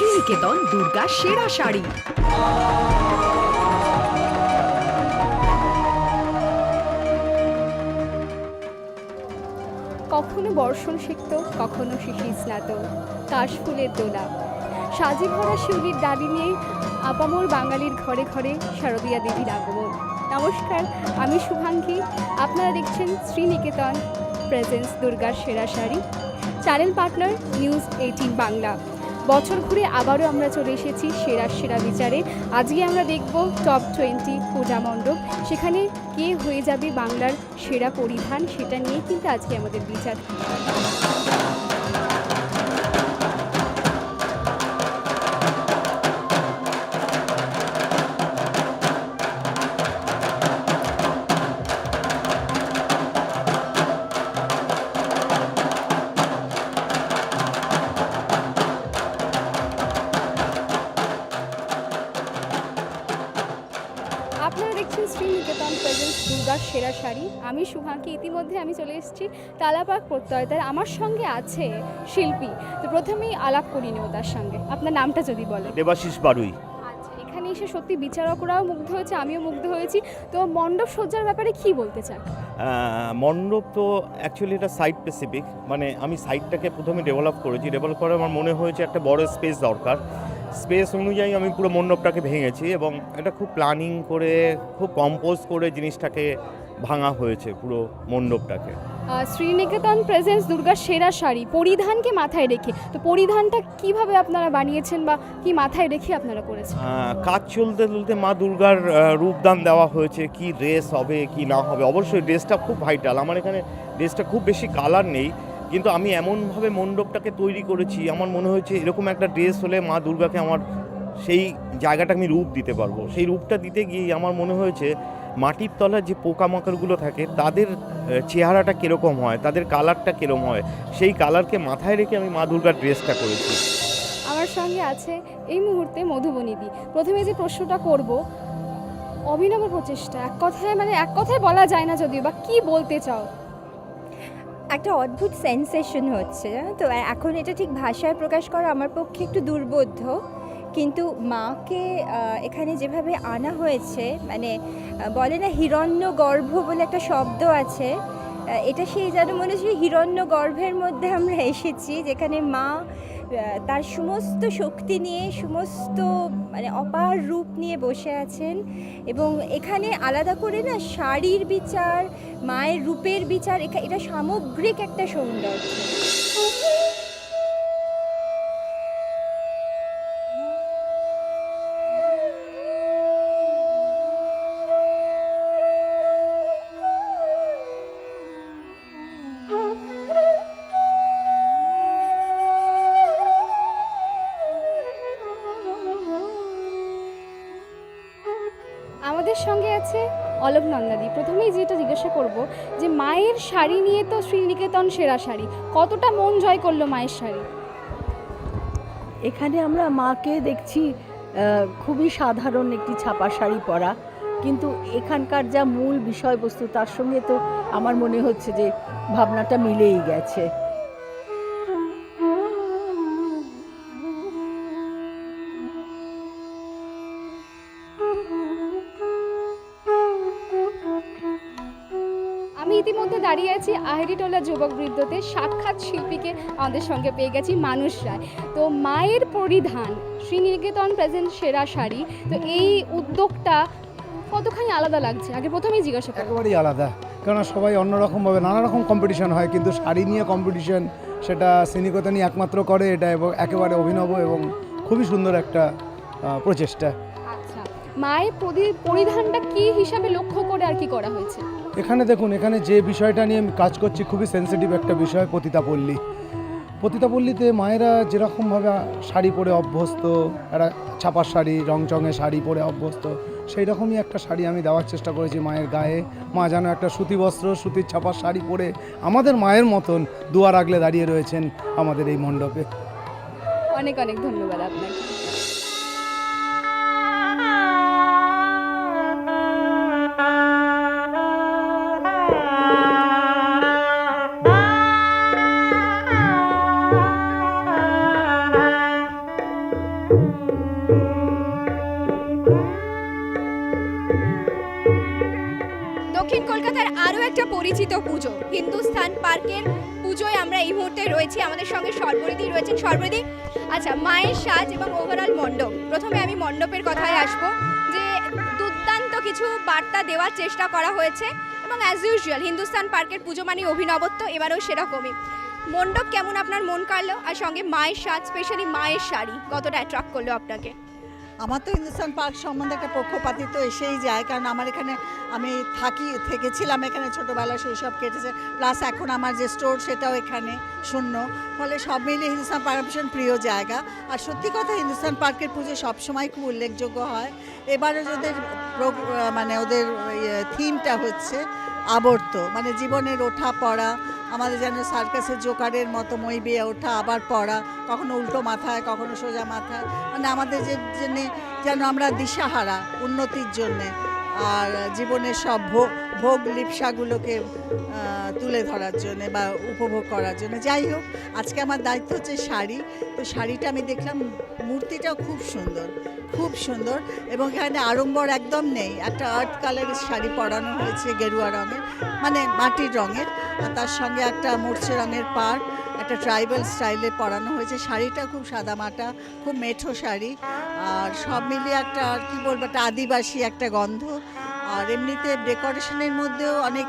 শ্রীনিকেতন দুর্গা সেরা শাড়ি। কখনো বর্ষণ সিক্ত, কখনো শিশির স্নাত কাশফুলের দোলা। সাজি ভরা শিউলির দাড়ি নিয়ে আপামোর বাঙালির ঘরে ঘরে শারদীয়া দেবীর আগমন। নমস্কার, আমি শুভাঙ্গী। আপনারা দেখছেন শ্রীনিকেতন প্রেজেন্স দুর্গার সেরা sari. Channel partner news eighteen Bangla. বছর ঘুরে আবারও আমরা চলে এসেছি সেরা সেরা বিচারে। আজকে আমরা দেখব টপ টোয়েন্টি পূজা মণ্ডপ। সেখানে কে হয়ে যাবে বাংলার সেরা পরিধান সেটা নিয়ে কিন্তু আজকে আমাদের বিচার। আমি শুভাঙ্কি ইতিমধ্যে আমি চলে এসেছি তালাপাক প্রত্যয়তার আমার সঙ্গে আছে শিল্পী। তো প্রথমেই আলাপ করি নেব তার সঙ্গে। আপনার নামটা যদি বলেন। দেবাশিস বারুই। আচ্ছা এখানে এসে সত্যি বিচারকরাও মুগ্ধ হয়েছে আমিও মুগ্ধ হয়েছি। তো মণ্ডপ সজ্জার ব্যাপারে কি বলতে চান? মণ্ডপ তো অ্যাকচুয়ালি এটা সাইট স্পেসিফিক মানে আমি সাইটটাকে প্রথমে ডেভেলপ করেছি। ডেভেলপ করে আমার মনে হয়েছে একটা বড় স্পেস দরকার। স্পেস অনুযায়ী আমি পুরো মণ্ডপটাকে ভেঙেছি এবং এটা খুব প্ল্যানিং করে খুব কম্পোজ করে জিনিসটাকে ভাঙা হয়েছে পুরো মণ্ডপটাকে। শ্রীনিকেতন প্রেজেন্স দুর্গার সেরা শাড়ি পরিধানকে মাথায় রেখে। তো পরিধানটা কীভাবে আপনারা বানিয়েছেন বা কি মাথায় রেখে আপনারা করেছেন? কাজ চলতে চলতে মা দুর্গার রূপদান দেওয়া হয়েছে কি ড্রেস হবে কি না হবে। অবশ্যই ড্রেসটা খুব ভাইটাল আমার এখানে ড্রেসটা খুব বেশি কালার নেই কিন্তু আমি এমনভাবে মণ্ডপটাকে তৈরি করেছি আমার মনে হয়েছে এরকম একটা ড্রেস হলে মা দুর্গাকে আমার সেই জায়গাটা আমি রূপ দিতে পারব। সেই রূপটা দিতে গিয়ে আমার মনে হয়েছে মাটির তলার যে পোকামাকড়গুলো থাকে তাদের চেহারাটা কীরকম হয়? তাদের কালারটা কীরকম হয়? সেই কালারকে মাথায় রেখে আমি মা দুর্গার ড্রেসটা করেছি। আমার সঙ্গে আছে এই মুহূর্তে মধুবনীদি প্রথমে যে প্রশ্নটা করব অভিনব প্রচেষ্টা। এক কথায় মানে এক কথায় বলা যায় না যদিও বা কি বলতে চাও? একটা অদ্ভুত সেন্সেশন হচ্ছে জানো তো? এখন এটা ঠিক ভাষায় প্রকাশ করা আমার পক্ষে একটু দুর্বোধ্য। কিন্তু মাকে এখানে যেভাবে আনা হয়েছে মানে বলে না হিরণ্য গর্ভ বলে একটা শব্দ আছে এটা সেই যেন মনে হচ্ছে হিরণ্য গর্ভের মধ্যে আমরা এসেছি, যেখানে মা তার সমস্ত শক্তি নিয়ে, সমস্ত মানে অপার রূপ নিয়ে বসে আছেন এবং এখানে আলাদা করে না শাড়ির বিচার, মায়ের রূপের বিচার এটা সামগ্রিক একটা সৌন্দর্য। আমাদের সঙ্গে আছে অলোক নন্দাদি। প্রথমেই যেটা জিজ্ঞাসা করব যে মায়ের শাড়ি নিয়ে তো শ্রীনিকেতন সেরা শাড়ি, কতটা মন জয় করল মায়ের শাড়ি? এখানে আমরা মাকে দেখছি খুবই সাধারণ একটি ছাপা শাড়ি পরা, কিন্তু এখানকার যা মূল বিষয়বস্তু, তার সঙ্গে তো আমার মনে হচ্ছে যে ভাবনাটা মিলেই গেছে। দাঁড়িয়ে আছি যুবক বৃদ্ধতে সাক্ষাৎ শিল্পীকে আমাদের সঙ্গে পেয়ে গেছি মানুষ রায়। তো মায়ের পরিধান শ্রীনিকেতন প্রেজেন্ট সেরা শাড়ি। তো এই উদ্যোগটা কতখানি আলাদা লাগছে? আগে প্রথমেই জিজ্ঞাসা একেবারেই আলাদা। কেননা সবাই অন্যরকমভাবে নানা রকম কম্পিটিশন হয় কিন্তু শাড়ি নিয়ে কম্পিটিশন সেটা সিনিকতানি একমাত্র করে এটা এবং একেবারে অভিনব এবং খুবই সুন্দর একটা প্রচেষ্টা। আচ্ছা। মায়ের পরিধানটা কি হিসাবে লক্ষ্য করে আর কি করা হয়েছে? এখানে দেখুন, এখানে যে বিষয়টা নিয়ে আমি কাজ করছি, খুবই সেন্সিটিভ একটা বিষয় পতিতাপল্লী পতিতাপল্লীতে মায়েরা যেরকমভাবে শাড়ি পরে অভ্যস্ত, একটা ছাপার শাড়ি রংচঙে শাড়ি পরে অভ্যস্ত সেই রকমই একটা শাড়ি আমি দেওয়ার চেষ্টা করেছি মায়ের গায়ে। মা যেন একটা সুতি বস্ত্র, সুতির ছাপার শাড়ি পরে আমাদের মায়ের মতন দুয়ার আগলে দাঁড়িয়ে রয়েছেন আমাদের এই মণ্ডপে। অনেক অনেক ধন্যবাদ আপনাকে। পার্কের পুজোয় আমরা এই মুহূর্তে রয়েছি। আমাদের সঙ্গে সর্বরিদি রয়েছেন সর্বরিদি আচ্ছা মায়ের সাজ এবং ওভারঅল মণ্ডপ। প্রথমে আমি মণ্ডপের কথায় আসব, যে দুর্দান্ত কিছু বার্তা দেওয়ার চেষ্টা করা হয়েছে এবং অ্যাজ ইউজুয়াল হিন্দুস্তান পার্কের পুজো মানে অভিনবত্ব, এবারও সেরকমই। মণ্ডপ কেমন আপনার মন কাড়লো? আর সঙ্গে মায়ের সাজ স্পেশালি মায়ের শাড়ি, কতটা অ্যাট্রাক্ট করল আপনাকে? আমার তো হিন্দুস্তান পার্ক সম্বন্ধে একটা পক্ষপাতিত্ব এসেই যায়, কারণ আমার এখানে আমি থাকি, থেকেছিলাম এখানে ছোটোবেলা শৈশব কেটেছে। প্লাস এখন আমার যে স্টোর সেটাও এখানে শূন্য। ফলে সব মিলিয়ে হিন্দুস্তান পার্ক ভীষণ প্রিয় জায়গা। আর সত্যি কথা, হিন্দুস্তান পার্কের পুজো সবসময় খুব উল্লেখযোগ্য হয়। এবারে ওদের মানে ওদের থিমটা হচ্ছে আবর্ত মানে জীবনের ওঠা পড়া আমাদের যেন সার্কাসের জোকারের মতো মই বেয়ে ওঠা, আবার পড়া, কখনো উল্টো মাথায়, কখনো সোজা মাথায়। মানে আমাদের যে জন্যে যেন আমরা দিশাহারা উন্নতির জন্যে আর জীবনের সব ভোগ ভোগ লিপসাগুলোকে তুলে ধরার জন্যে বা উপভোগ করার জন্য। যাই হোক, আজকে আমার দায়িত্ব হচ্ছে শাড়ি। তো শাড়িটা আমি দেখলাম মূর্তিটাও খুব সুন্দর খুব সুন্দর এবং এখানে আড়ম্বর একদম নেই। একটা আর্ট কালারের শাড়ি পরানো হয়েছে গেরুয়া রঙের। মানে মাটির রঙের, আর তার সঙ্গে একটা মূর্ছে রঙের পাড়, একটা ট্রাইবাল স্টাইলে পরানো হয়েছে। শাড়িটা খুব সাদামাটা খুব মেঠো শাড়ি, আর সব মিলিয়ে একটা, আর কি বলব, একটা আদিবাসী একটা গন্ধ। আর এমনিতে ডেকোরেশনের মধ্যেও অনেক,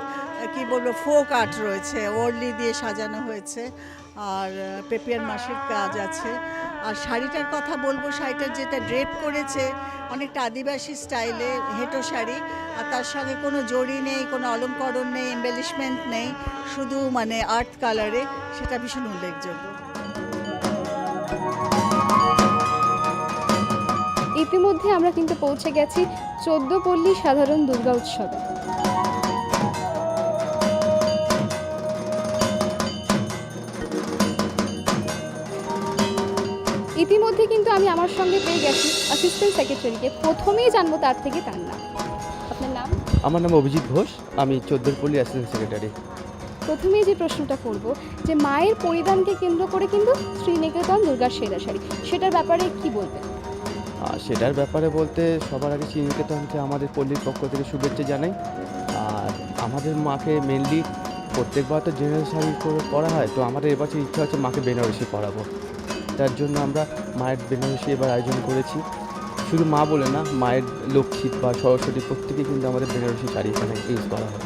কি বলব ফোক আর্ট রয়েছে ওরলি দিয়ে সাজানো হয়েছে। আর পেপিয়ার মাসের কাজ আছে। আর শাড়িটার কথা বলব শাড়িটার যেটা ড্রেপ করেছে, অনেকটা আদিবাসী স্টাইলে হেঁটো শাড়ি। আর তার সঙ্গে কোনো জড়ি নেই, কোনো অলঙ্করণ নেই এম্বেলিশমেন্ট নেই, শুধু মানে আর্ট কালারে সেটা ভীষণ উল্লেখযোগ্য। ইতিমধ্যে আমরা কিন্তু পৌঁছে গেছি চোদ্দপল্লী সাধারণ দুর্গা উৎসবে। ইতিমধ্যে কিন্তু আমি আমার সঙ্গে পেয়ে গেছি অ্যাসিস্ট্যান্ট সেক্রেটারিকে প্রথমেই জানব তার থেকে তার নাম। আপনার নাম? আমার নাম অভিজিৎ ঘোষ। আমি চোদ্দোরপল্লী অ্যাসিস্ট্যান্ট সেক্রেটারি প্রথমেই যে প্রশ্নটা করব যে মায়ের পরিধানকে কেন্দ্র করে কিন্তু শ্রীনিকেতন দুর্গার সেরা শাড়ি। সেটার ব্যাপারে কি বলবেন? আর সেটার ব্যাপারে বলতে সবার আগে শ্রীনিকেতনকে আমাদের পল্লীর পক্ষ থেকে শুভেচ্ছা জানাই। আর আমাদের মাকে মেনলি প্রত্যেকবার তো জেনারেল শাড়ি করে পরা হয় তো আমাদের এবছর ইচ্ছা হচ্ছে মাকে বেনারসি পরাবো। তার জন্য আমরা মায়ের বেনারসি এবার আয়োজন করেছি। শুধু মা বলে না মায়ের লক্ষ্মী বা সরস্বতী প্রত্যেকে কিন্তু আমাদের বেনারসি শাড়ি এখানে ইউজ করা হয়।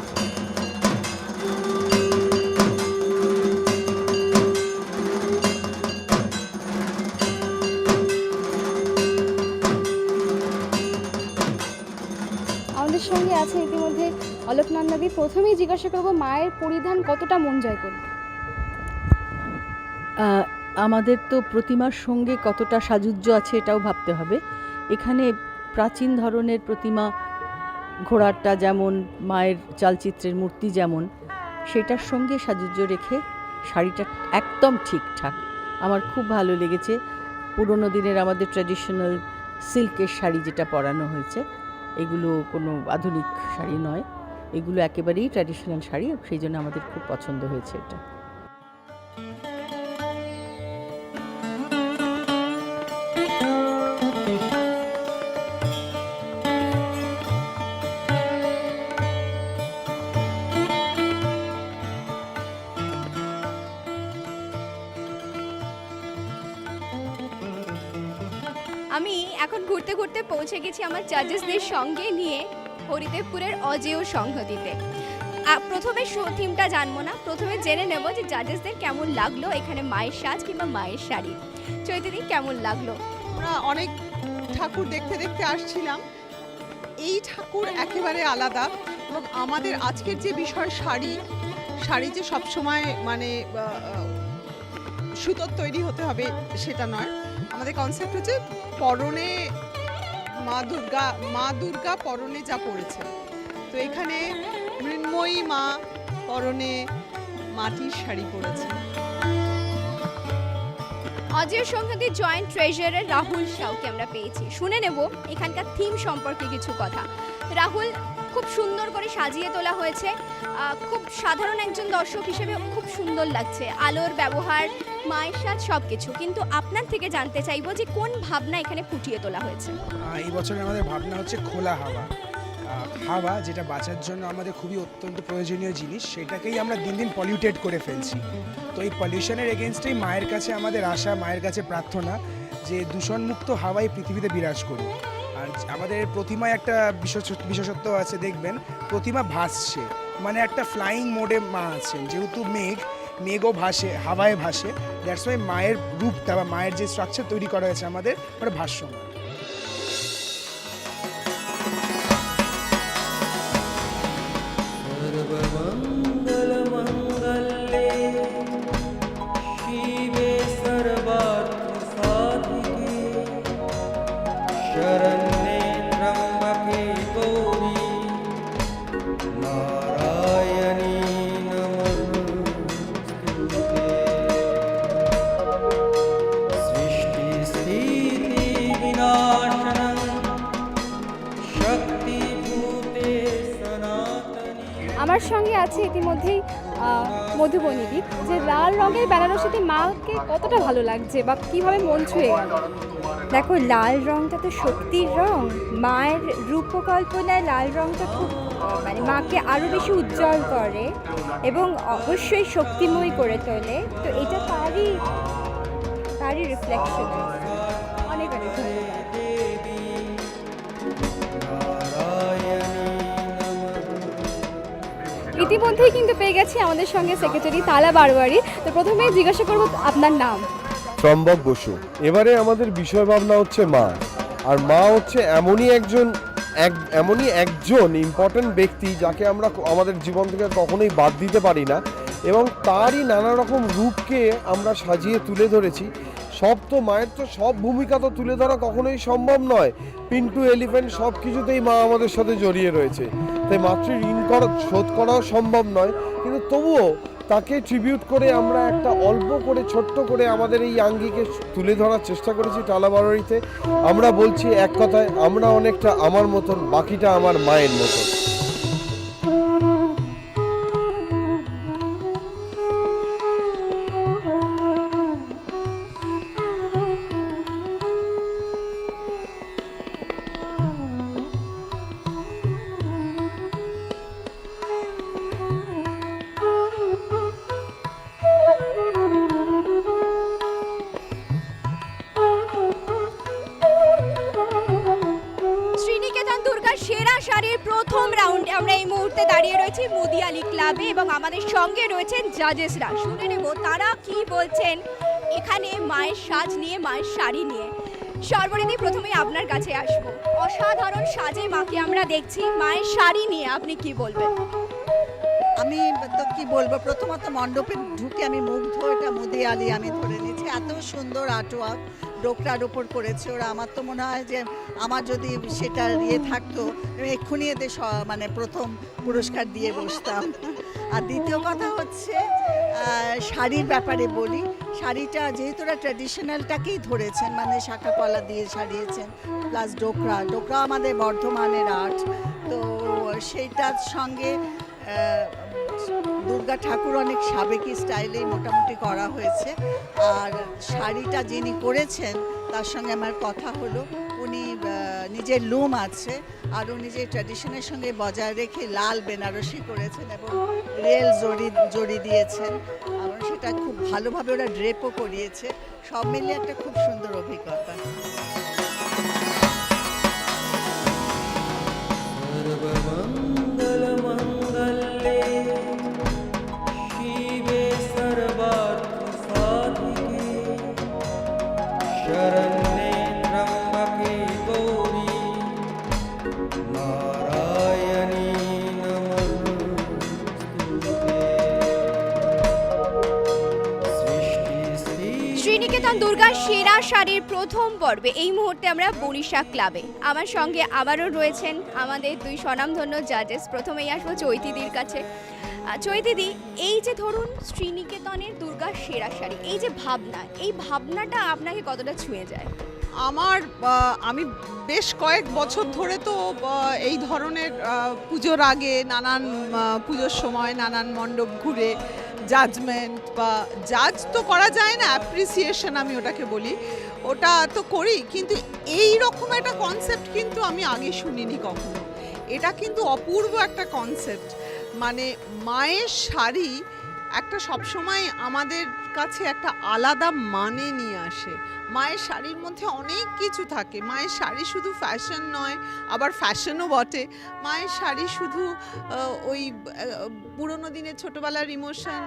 আমাদের সঙ্গে আছে ইতিমধ্যে অলোক নন্দাদি প্রথমেই জিজ্ঞাসা করব মায়ের পরিধান কতটা মন জয় করবে? আহ, আমাদের তো প্রতিমার সঙ্গে কতটা সাজুজ্য আছে এটাও ভাবতে হবে। এখানে প্রাচীন ধরনের প্রতিমা ঘোড়ারটা যেমন, মায়ের চালচিত্রের মূর্তি যেমন, সেটার সঙ্গে সাজুজ্য রেখে শাড়িটা একদম ঠিকঠাক। আমার খুব ভালো লেগেছে। পুরোনো দিনের আমাদের ট্র্যাডিশনাল সিল্কের শাড়ি যেটা পরানো হয়েছে, এগুলো কোনো আধুনিক শাড়ি নয়। এগুলো একেবারেই ট্র্যাডিশনাল শাড়ি, সেই জন্য আমাদের খুব পছন্দ হয়েছে এটা। পৌঁছে গেছি আমার জাজেসদের সঙ্গে নিয়ে হরিদেবপুরের অজেয় সংহতিতে। প্রথমে থিমটা জানব না। প্রথমে জেনে নেব যে জাজেসদের কেমন লাগল এখানে মায়ের সাজ কিংবা মায়ের শাড়ি। চৈতিদি কেমন লাগল? আমরা অনেক ঠাকুর দেখতে দেখতে আসছিলাম। এই ঠাকুর একেবারে আলাদা এবং আমাদের আজকের যে বিষয় শাড়ি শাড়ি যে সবসময় মানে সুতোর তৈরি হতে হবে সেটা নয়। আমাদের কনসেপ্ট হচ্ছে পরনে মা দুর্গা মা দুর্গা পরনে যা পড়েছে। তো এখানে মৃন্ময়ী মা পরনে মাটির শাড়ি পরেছে অজয় সংঘাতের জয়েন্ট ট্রেজারের রাহুল সাউকে আমরা পেয়েছি। শুনে নেব এখানকার থিম সম্পর্কে কিছু কথা। রাহুল খুব সুন্দর করে সাজিয়ে তোলা হয়েছে। খুব সাধারণ একজন দর্শক হিসেবে খুব সুন্দর লাগছে। আলোর ব্যবহার, মায়ের সাজ সব কিছু কিন্তু আপনার থেকে জানতে চাইব যে কোন ভাবনা এখানে ফুটিয়ে তোলা হয়েছে? এই বছরে আমাদের ভাবনা হচ্ছে খোলা হাওয়া। হাওয়া যেটা বাঁচার জন্য আমাদের খুবই অত্যন্ত প্রয়োজনীয় জিনিস, সেটাকেই আমরা দিন দিন পলিউটেড করে ফেলছি। তো এই পলিউশনের এগেনস্টেই মায়ের কাছে আমাদের আশা, মায়ের কাছে প্রার্থনা যে দূষণমুক্ত হাওয়াই পৃথিবীতে বিরাজ করুক। আর আমাদের প্রতিমায় একটা বিশেষ- বিশেষত্ব আছে, দেখবেন, প্রতিমা ভাসছে। মানে একটা ফ্লাইং মোডে মা আছেন, যেহেতু মেঘ, মেঘও ভাসে, হাওয়ায় ভাসে দ্যাটস ওয়াই মায়ের রূপটা বা মায়ের যে স্ট্রাকচার তৈরি করা হয়েছে আমাদের, ওটা ভাষ্যময় লাগছে বা কীভাবে মন ছুঁয়ে গেল? দেখো, লাল রংটা তো শক্তির রং। মায়ের রূপকল্পনায় লাল রংটা খুব মানে মাকে আরও বেশি উজ্জ্বল করে এবং অবশ্যই শক্তিময় করে তোলে। তো এটা তারই তারই রিফ্লেকশন অনেক অনেক ইতিমধ্যেই কিন্তু পেয়ে গেছি আমাদের সঙ্গে সেক্রেটারি তালা বারোয়ারি। তো প্রথমে জিজ্ঞাসা করব আপনার নাম। ত্রম্বক বসু। এবারে আমাদের বিষয় ভাবনা হচ্ছে মা। আর মা হচ্ছে এমনই একজন, এক, এমনই একজন ইম্পর্ট্যান্ট ব্যক্তি যাকে আমরা আমাদের জীবন থেকে কখনোই বাদ দিতে পারি না এবং তারই নানা রকম রূপকে আমরা সাজিয়ে তুলে ধরেছি। সব তো মায়ের তো সব ভূমিকা তো তুলে ধরা কখনোই সম্ভব নয়। পিন্টু, এলিফ্যান্ট সব কিছুতেই মা আমাদের সাথে জড়িয়ে রয়েছে। তাই মাতৃ ঋণ করা, শোধ করাও সম্ভব নয়। কিন্তু তবুও তাকে ট্রিবিউট করে আমরা একটা অল্প করে, ছোট্ট করে আমাদের এই আঙ্গিকে তুলে ধরার চেষ্টা করেছি টালাবাড়িতে। আমরা বলছি এক কথায়, আমরা অনেকটা আমার মতন, বাকিটা আমার মায়ের মতন। আলী ক্লাবে এবং আমাদের সঙ্গে রয়েছেন জাজেসরা। শুনে নেব তারা কি বলছেন এখানে মায়ের সাজ নিয়ে, মায়ের শাড়ি নিয়ে। সর্বরিদি প্রথমে আপনার কাছে আসব। অসাধারণ সাজে মাকে আমরা দেখছি, মায়ের শাড়ি নিয়ে। আপনি কি বলবেন? আমি তো কি বলব? প্রথমত মণ্ডপে ঢুকে আমি মুগ্ধ, এটা মুদি আলি আমি ধরে এত সুন্দর আর্টওয়ার্ক ডোকরার উপর করেছে ওরা। আমার তো মনে হয় যে আমার যদি সেটা ইয়ে থাকতো, এক্ষুনি এতে মানে প্রথম পুরস্কার দিয়ে বসতাম। আর দ্বিতীয় কথা হচ্ছে শাড়ির ব্যাপারে বলি। শাড়িটা যেহেতু ওরা ট্র্যাডিশনালটাকেই ধরেছেন মানে শাখা কলা দিয়ে সারিয়েছেন প্লাস ডোকরা। ডোকরা আমাদের বর্ধমানের আর্ট তো সেইটার সঙ্গে দুর্গা ঠাকুর অনেক সাবেকি স্টাইলেই মোটামুটি করা হয়েছে। আর শাড়িটা যিনি করেছেন, তার সঙ্গে আমার কথা হলো, উনি নিজের লুম আছে, আর উনি যে ট্র্যাডিশনের সঙ্গে বজায় রেখে লাল বেনারসি করেছেন এবং রেল জড়ি জড়ি দিয়েছেন আর সেটা খুব ভালোভাবে ওরা ড্রেপও করিয়েছে। সব মিলিয়ে একটা খুব সুন্দর অভিজ্ঞতা। দুর্গার সেরা শাড়ির প্রথম পর্বে এই মুহূর্তে আমরা বরিশা ক্লাবে। আমার সঙ্গে আবারও রয়েছেন আমাদের দুই স্বনামধন্য জাজেস। প্রথমেই আসব চৈতিদির কাছে। চৈতিদি এই যে ধরুন শ্রীনিকেতনের দুর্গার সেরা শাড়ি, এই যে ভাবনা, এই ভাবনাটা আপনাকে কতটা ছুঁয়ে যায়? আমার আমি বেশ কয়েক বছর ধরে তো এই ধরনের পুজোর আগে নানান পুজোর সময় নানান মণ্ডপ ঘুরে জাজমেন্ট বা জাজ তো করা যায় না অ্যাপ্রিসিয়েশন আমি ওটাকে বলি। ওটা তো করি, কিন্তু এই রকম একটা কনসেপ্ট কিন্তু আমি আগে শুনিনি কখনো। এটা কিন্তু অপূর্ব একটা কনসেপ্ট মানে মায়ের শাড়ি একটা সবসময় আমাদের কাছে একটা আলাদা মানে নিয়ে আসে। মায়ের শাড়ির মধ্যে অনেক কিছু থাকে। মায়ের শাড়ি শুধু ফ্যাশন নয়, আবার ফ্যাশনও বটে। মায়ের শাড়ি শুধু ওই পুরোনো দিনের ছোটোবেলার ইমোশন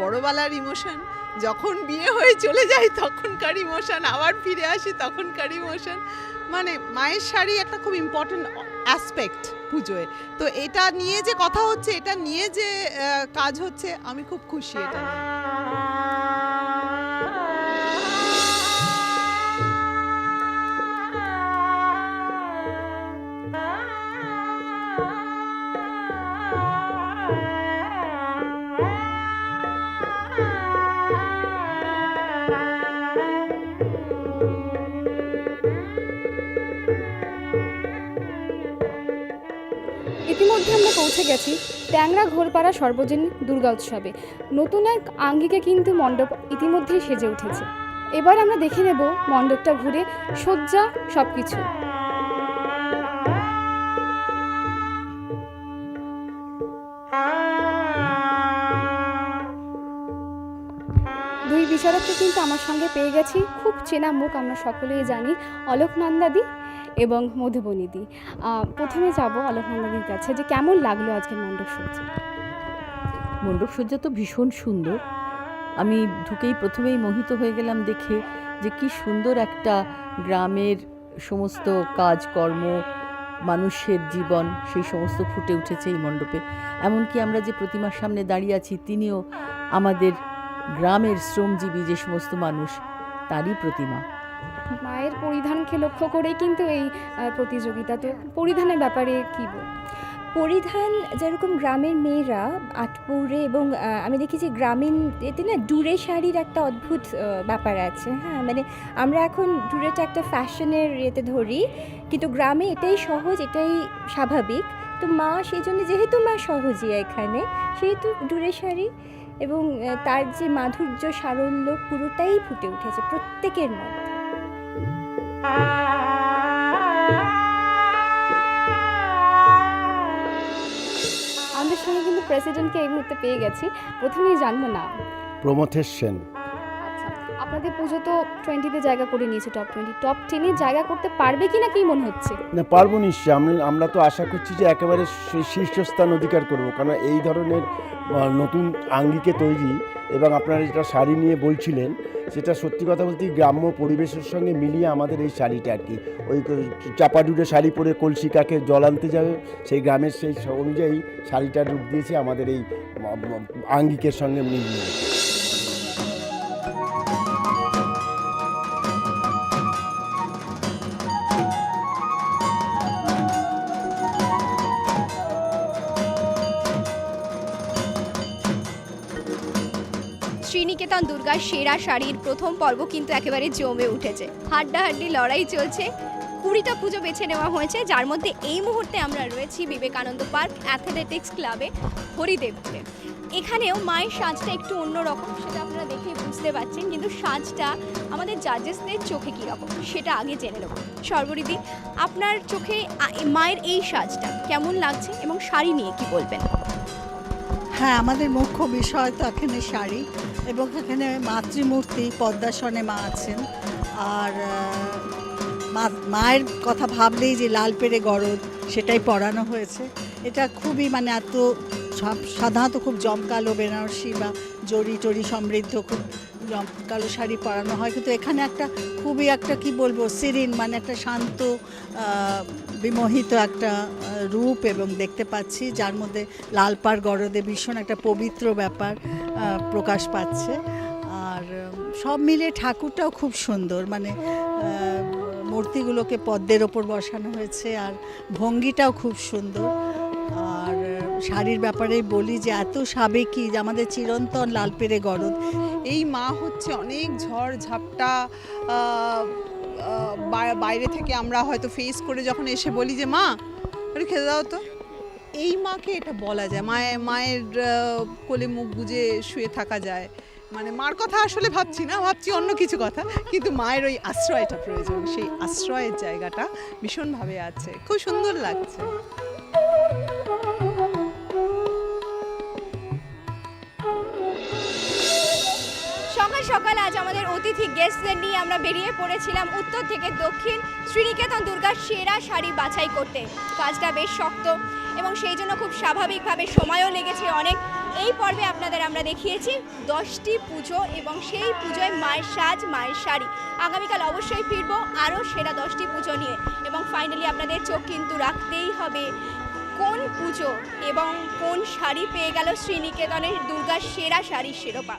বড়বেলার ইমোশন যখন বিয়ে হয়ে চলে যাই তখনকার ইমোশন আবার ফিরে আসি তখনকার ইমোশন মানে মায়ের শাড়ি একটা খুব ইম্পর্টেন্ট অ্যাসপেক্ট পুজোয়। তো এটা নিয়ে যে কথা হচ্ছে, এটা নিয়ে যে কাজ হচ্ছে, আমি খুব খুশি এটা ইতিমধ্যে আমরা পৌঁছে গেছি ট্যাংরা ঘোরপাড়া সর্বজনীন দুর্গা উৎসবে নতুন এক আঙ্গিকে কিন্তু মণ্ডপ ইতিমধ্যেই সেজে উঠেছে। এবার আমরা দেখে নেব মণ্ডপটা ঘুরে সজ্জা সব কিছু দুই বিচারককে কিন্তু আমার সঙ্গে পেয়ে গেছি। খুব চেনা মুখ আমরা সকলেই জানি। অলোক নন্দাদি এবং মধুবনীদি। প্রথমে যাব অলোক নন্দাদির কাছে। যে কেমন লাগল আজকের মণ্ডপ সজ্জা মণ্ডপসজ্জা তো ভীষণ সুন্দর। আমি ঢুকেই প্রথমেই মোহিত হয়ে গেলাম দেখে যে কি সুন্দর একটা গ্রামের সমস্ত কাজকর্ম, মানুষের জীবন, সেই সমস্ত ফুটে উঠেছে এই মণ্ডপে। এমনকি আমরা যে প্রতিমার সামনে দাঁড়িয়ে আছি, তিনিও আমাদের গ্রামের শ্রমজীবী যে সমস্ত মানুষ, তারই প্রতিমা। মায়ের পরিধানকে লক্ষ্য করেই কিন্তু এই প্রতিযোগিতা। তো পরিধানের ব্যাপারে কী বল? পরিধান যেরকম গ্রামের মেয়েরা আটপৌরে এবং আমি দেখেছি গ্রামীণ, এতে না ডুরে শাড়ির একটা অদ্ভুত ব্যাপার আছে। হ্যাঁ মানে আমরা এখন ডুরেটা একটা ফ্যাশনের ইয়েতে ধরি, কিন্তু গ্রামে এটাই সহজ, এটাই স্বাভাবিক। তো মা সেই জন্য, যেহেতু মা সহজই এখানে, সেহেতু ডুরে শাড়ি এবং তার যে মাধুর্য সারল্য পুরোটাই ফুটে উঠেছে প্রত্যেকের মধ্যে আমাদের সঙ্গে কিন্তু প্রেসিডেন্টকে এই মুহূর্তে পেয়ে গেছি। প্রথমেই জানব না প্রমথেশ সেন। আপনাদের পুজো তো টোয়েন্টিতে জায়গা করে নিয়েছে টপ টোয়েন্টি টপ টেনে জায়গা করতে পারবে কি না কি মনে হচ্ছে? না, পারব নিশ্চয়ই। আমি আমরা তো আশা করছি যে একেবারে শীর্ষস্থান অধিকার করব। কারণ এই ধরনের নতুন আঙ্গিকে তৈরি এবং আপনারা যেটা শাড়ি নিয়ে বলছিলেন, সেটা সত্যি কথা বলতে গ্রাম্য পরিবেশের সঙ্গে মিলিয়ে আমাদের এই শাড়িটা আর কি। ওই চাপাডুরে শাড়ি পরে কলসি কাকে জল আনতে যাবে, সেই গ্রামের সেই অনুযায়ী শাড়িটা রূপ দিয়েছে আমাদের এই আঙ্গিকের সঙ্গে মিলিয়ে। শ্রীনিকেতন সেরা শাড়ির প্রথম পর্ব কিন্তু একেবারে জমে উঠেছে। হাড্ডাহাড্ডি লড়াই চলছে। কুড়িটা পুজো বেছে নেওয়া হয়েছে, যার মধ্যে এই মুহূর্তে আমরা রয়েছি বিবেকানন্দ পার্ক অ্যাথলেটিক্স ক্লাবে হরিদেবপুরে। এখানেও মায়ের সাজটা একটু অন্যরকম সেটা আপনারা দেখেই বুঝতে পারছেন, কিন্তু সাজটা আমাদের জাজেসদের চোখে কীরকম সেটা আগে জেনে নেব। সর্বরিদি, আপনার চোখে মায়ের এই সাজটা কেমন লাগছে এবং শাড়ি নিয়ে কি বলবেন? হ্যাঁ আমাদের মুখ্য বিষয় তো এখানে শাড়ি। এবং এখানে মাতৃমূর্তি পদ্মাসনে মা আছেন। আর মায়ের কথা ভাবলেই যে লাল পেড়ে গরদ, সেটাই পরানো হয়েছে। এটা খুবই মানে এত সব- সাধারণত খুব জমকালো বেনারসি বা জড়ি টড়ি সমৃদ্ধ, খুব জমকালো শাড়ি পরানো হয়। কিন্তু এখানে একটা খুবই একটা কি বলব সিরিন মানে একটা শান্ত বিমোহিত একটা রূপ এবং দেখতে পাচ্ছি, যার মধ্যে লাল পাড় গরদে ভীষণ একটা পবিত্র ব্যাপার প্রকাশ পাচ্ছে। আর সব মিলে ঠাকুরটাও খুব সুন্দর। মানে মূর্তিগুলোকে পদ্মের ওপর বসানো হয়েছে আর ভঙ্গিটাও খুব সুন্দর। আর, শাড়ির ব্যাপারে বলি যে এত সাবেকি যে আমাদের চিরন্তন লাল পেড়ে গরদ। এই মা হচ্ছে অনেক ঝড় ঝাপটা বাইরে থেকে আমরা হয়তো ফেস করে যখন এসে বলি যে, মা, একটু খেতে দাও তো। এই মাকে এটা বলা যায়। মায়ের মায়ের কোলে মুখ গুজে শুয়ে থাকা যায়। মানে মার কথা আসলে ভাবছি না, ভাবছি অন্য কিছু কথা। কিন্তু মায়ের ওই আশ্রয়টা প্রয়োজন। সেই আশ্রয়ের জায়গাটা ভীষণভাবে আছে। খুব সুন্দর লাগছে। সকাল আজ আমাদের অতিথি গেস্টদের নিয়ে আমরা বেরিয়ে পড়েছিলাম উত্তর থেকে দক্ষিণ শ্রীনিকেতন দুর্গার সেরা শাড়ি বাছাই করতে। কাজটা বেশ শক্ত এবং সেই জন্য খুব স্বাভাবিকভাবে সময়ও লেগেছে অনেক। এই পর্বে আপনাদের আমরা দেখিয়েছি দশটি পুজো এবং সেই পুজোয় মায়ের সাজ, মায়ের শাড়ি। আগামীকাল অবশ্যই ফিরবো আরও সেরা দশটি পুজো নিয়ে এবং ফাইনালি আপনাদের চোখ কিন্তু রাখতেই হবে কোন পুজো এবং কোন শাড়ি পেয়ে গেল শ্রীনিকেতনের দুর্গার সেরা শাড়ির শিরোপা।